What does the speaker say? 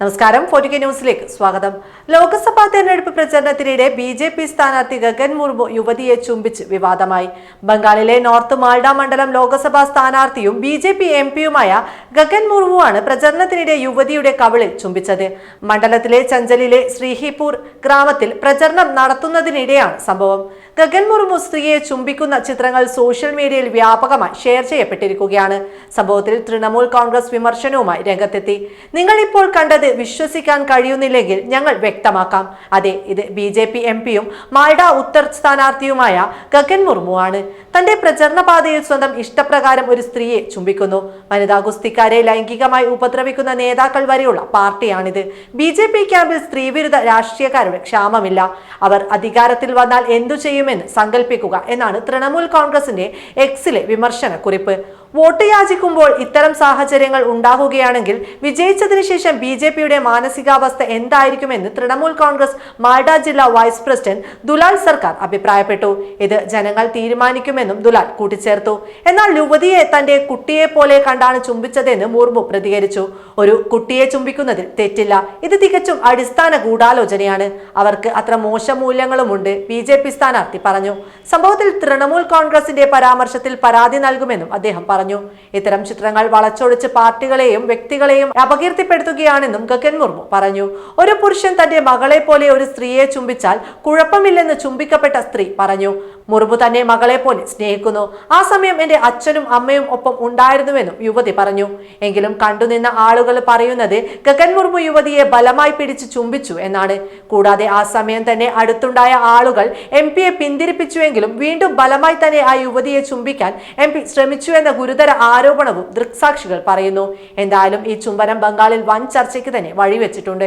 നമസ്കാരം. Forty K ന്യൂസിലേക്ക് സ്വാഗതം. ലോക്സഭാ തെരഞ്ഞെടുപ്പ് പ്രചരണത്തിനിടെ ബി ജെ പി സ്ഥാനാർത്ഥി ഗഗൻ മുർമു യുവതിയെ ചുംബിച്ച് വിവാദമായി. ബംഗാളിലെ നോർത്ത് മാൾഡ മണ്ഡലം ലോക്സഭാ സ്ഥാനാർത്ഥിയും ബി ജെ പി എം പിയുമായ ഗഗൻ മുർമുവാണ് പ്രചരണത്തിനിടെ യുവതിയുടെ കവിളിൽ ചുംബിച്ചത്. മണ്ഡലത്തിലെ ചഞ്ചലിലെ ശ്രീഹിപൂർ ഗ്രാമത്തിൽ പ്രചരണം നടത്തുന്നതിനിടെയാണ് സംഭവം. ഗഗൻ മുർമു സ്ത്രീയെ ചുംബിക്കുന്ന ചിത്രങ്ങൾ സോഷ്യൽ മീഡിയയിൽ വ്യാപകമായി ഷെയർ ചെയ്യപ്പെട്ടിരിക്കുകയാണ്. സംഭവത്തിൽ തൃണമൂൽ കോൺഗ്രസ് വിമർശനവുമായി രംഗത്തെത്തി. നിങ്ങൾ ഇപ്പോൾ കണ്ടത് വിശ്വസിക്കാൻ കഴിയുന്നില്ലെങ്കിൽ ഞങ്ങൾ വ്യക്തമാക്കാം. അതെ ഇത് ബി ജെ പി എം പിയും മാൾഡ ഉത്തർ സ്ഥാനാർത്ഥിയുമായ ഗഗൻ മുർമു ആണ് തന്റെ പ്രചരണ പാതയിൽ സ്വന്തം ഇഷ്ടപ്രകാരം ഒരു സ്ത്രീയെ ചുംബിക്കുന്നു. വനിതാ ഗുസ്തിക്കാരെ ലൈംഗികമായി ഉപദ്രവിക്കുന്ന നേതാക്കൾ വരെയുള്ള പാർട്ടിയാണിത്. ബി ജെ പി ക്യാമ്പിൽ സ്ത്രീവിരുദ്ധ രാഷ്ട്രീയക്കാരുടെ ക്ഷാമമില്ല. അവർ അധികാരത്തിൽ വന്നാൽ എന്തു ചെയ്യുമെന്ന് സങ്കല്പിക്കുക എന്നാണ് തൃണമൂൽ കോൺഗ്രസിന്റെ എക്സിലെ വിമർശന കുറിപ്പ് വോട്ട് യാചിക്കുമ്പോൾ ഇത്തരം സാഹചര്യങ്ങൾ ഉണ്ടാകുകയാണെങ്കിൽ വിജയിച്ചതിനു ശേഷം ബി ജെ പിയുടെ മാനസികാവസ്ഥ എന്തായിരിക്കുമെന്ന് തൃണമൂൽ കോൺഗ്രസ് മാൾഡ ജില്ലാ വൈസ് പ്രസിഡന്റ് ദുലാൽ സർക്കാർ അഭിപ്രായപ്പെട്ടു. ഇത് ജനങ്ങൾ തീരുമാനിക്കുമെന്നും ദുലാൽ കൂട്ടിച്ചേർത്തു. എന്നാൽ യുവതിയെ തന്റെ കുട്ടിയെ പോലെ കണ്ടാണ് ചുംബിച്ചതെന്ന് മുർമു പ്രതികരിച്ചു. ഒരു കുട്ടിയെ ചുംബിക്കുന്നതിൽ തെറ്റില്ല. ഇത് തികച്ചും അടിസ്ഥാന ഗൂഢാലോചനയാണ്. അവർക്ക് അത്ര മോശം മൂല്യങ്ങളുമുണ്ട് ബി ജെ പി സ്ഥാനാർത്ഥി പറഞ്ഞു. സംഭവത്തിൽ തൃണമൂൽ കോൺഗ്രസിന്റെ പരാമർശത്തിൽ പരാതി നൽകുമെന്നും അദ്ദേഹം പറഞ്ഞു. ഇത്തരം ചിത്രങ്ങൾ വളച്ചൊടിച്ച് പാർട്ടികളെയും വ്യക്തികളെയും അപകീർത്തിപ്പെടുത്തുകയാണെന്നും ഗഗൻ മുർമു പറഞ്ഞു. ഒരു പുരുഷൻ തന്റെ മകളെ പോലെ ഒരു സ്ത്രീയെ ചുംബിച്ചാൽ കുഴപ്പമില്ലെന്ന് ചുംബിക്കപ്പെട്ട സ്ത്രീ പറഞ്ഞു. മുർമു തന്നെ മകളെ പോലെ സ്നേഹിക്കുന്നു. ആ സമയം എന്റെ അച്ഛനും അമ്മയും ഒപ്പം ഉണ്ടായിരുന്നുവെന്നും യുവതി പറഞ്ഞു. എങ്കിലും കണ്ടുനിന്ന ആളുകൾ പറയുന്നത് ഗഗൻ മുർമു യുവതിയെ ബലമായി പിടിച്ച് ചുംബിച്ചു എന്നാണ്. കൂടാതെ ആ സമയം തന്നെ അടുത്തുണ്ടായ ആളുകൾ എം പിയെ പിന്തിരിപ്പിച്ചുവെങ്കിലും വീണ്ടും ബലമായി തന്നെ ആ യുവതിയെ ചുംബിക്കാൻ എം പി ശ്രമിച്ചു എന്ന ഗുരുതര ആരോപണവും ദൃക്സാക്ഷികൾ പറയുന്നു. എന്തായാലും ഈ ചുംബനം ബംഗാളിൽ വൻ ചർച്ചയ്ക്ക് തന്നെ വഴിവെച്ചിട്ടുണ്ട്.